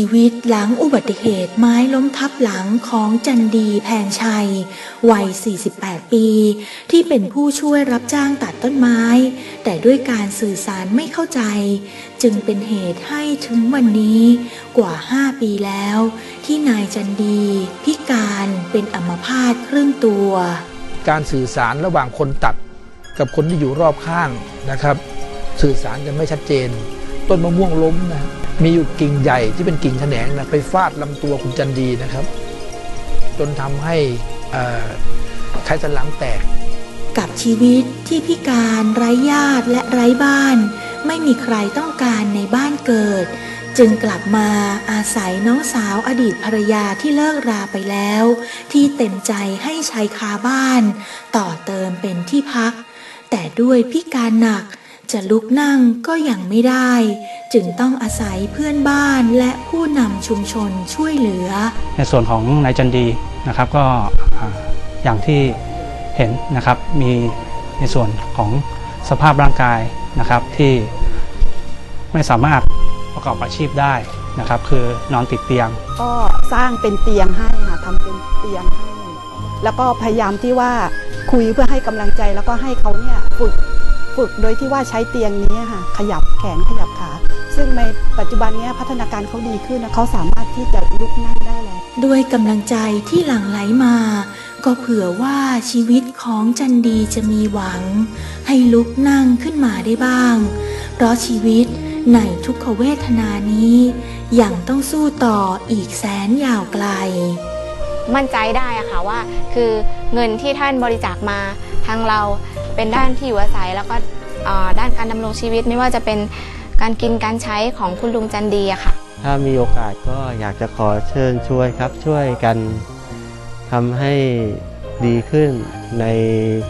ชีวิตหลังอุบัติเหตุไม้ล้มทับหลังของจันดีแพงชัย วัย 48 ปี ที่เป็นผู้ช่วยรับจ้างตัดต้นไม้ แต่ด้วยการสื่อสารไม่เข้าใจ จึงเป็นเหตุให้ถึงวันนี้กว่า 5 ปีแล้ว ที่นายจันดี พิการเป็นอัมพาตครึ่งตัว การสื่อสารระหว่างคนตัดกับคนที่อยู่รอบข้างนะครับ สื่อสารกันไม่ชัดเจน ต้นมะม่วงล้มนะมีอยู่กิ่งใหญ่ที่เป็นกิ่งแขนงนะไปฟาดลำตัวคุณจันดีนะครับ จนทำให้ไขสันหลังแตก กับชีวิตที่พิการไร้ญาติและไร้บ้าน ไม่มีใครต้องการในบ้านเกิด จึงกลับมาอาศัยน้องสาวอดีตภรรยาที่เลิกราไปแล้ว ที่เต็มใจให้ใช้คาบ้าน ต่อเติมเป็นที่พัก แต่ด้วยพิการหนัก จะลุกนั่งก็ยังไม่ได้ จึงต้องอาศัยเพื่อนบ้านและผู้นำชุมชนช่วยเหลือ ในส่วนของนายจันดีนะครับก็อ่าอย่างที่เห็นนะครับมีในส่วนของสภาพร่างกายนะครับที่ไม่สามารถประกอบอาชีพได้นะครับ คือนอนติดเตียง ก็สร้างเป็นเตียงให้ค่ะทำเป็นเตียงให้ แล้วก็พยายามที่ว่าคุยเพื่อให้กำลังใจแล้วก็ให้เขาเนี่ยฝึก ฝึกโดยที่ว่าใช้เตียงนี้ค่ะ ขยับแขนขยับขา ซึ่งในปัจจุบันเนี้พัฒนาการเขาดีขึ้นนะเขาสามารถที่จะลุกนั่งได้แล้ว ด้วยกำลังใจที่หลั่งไหลมา ก็เผื่อว่าชีวิตของจันดีจะมีหวัง ให้ลุกนั่งขึ้นมาได้บ้าง เพราะชีวิตในทุกขเวทนานี้ยังต้องสู้ต่ออีกแสนยาวไกล มั่นใจได้อะค่ะว่า คือเงินที่ท่านบริจาคมาทางเรา เป็นด้านที่อยู่อาศัยแล้วก็เอ่อด้านการดำรงชีวิตไม่ว่าจะเป็นการกินการใช้ของคุณลุงจันดีอะค่ะ ถ้ามีโอกาสก็อยากจะขอเชิญชวนครับช่วยกันทำให้ดีขึ้นใน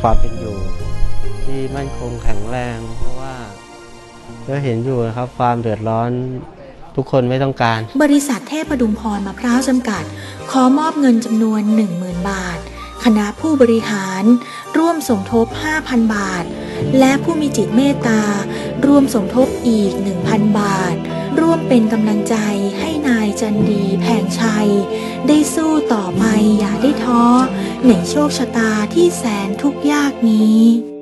ความเป็นอยู่ ที่มั่นคงแข็งแรง เพราะว่าก็เห็นอยู่นะครับความเดือดร้อนทุกคนไม่ต้องการ บริษัทเทพประดุงพรมะพร้าวจำกัด ขอมอบเงินจำนวน 10,000 บาท คณะผู้บริหาร ร่วมสมทบ 5,000 บาท และผู้มีจิตเมตตา ร่วมสมทบอีก 1,000 บาท ร่วมเป็นกำลังใจให้นายจันดีแผงชัย ได้สู้ต่อไปอย่าได้ท้อในโชคชะตาที่แสนทุกข์ยากนี้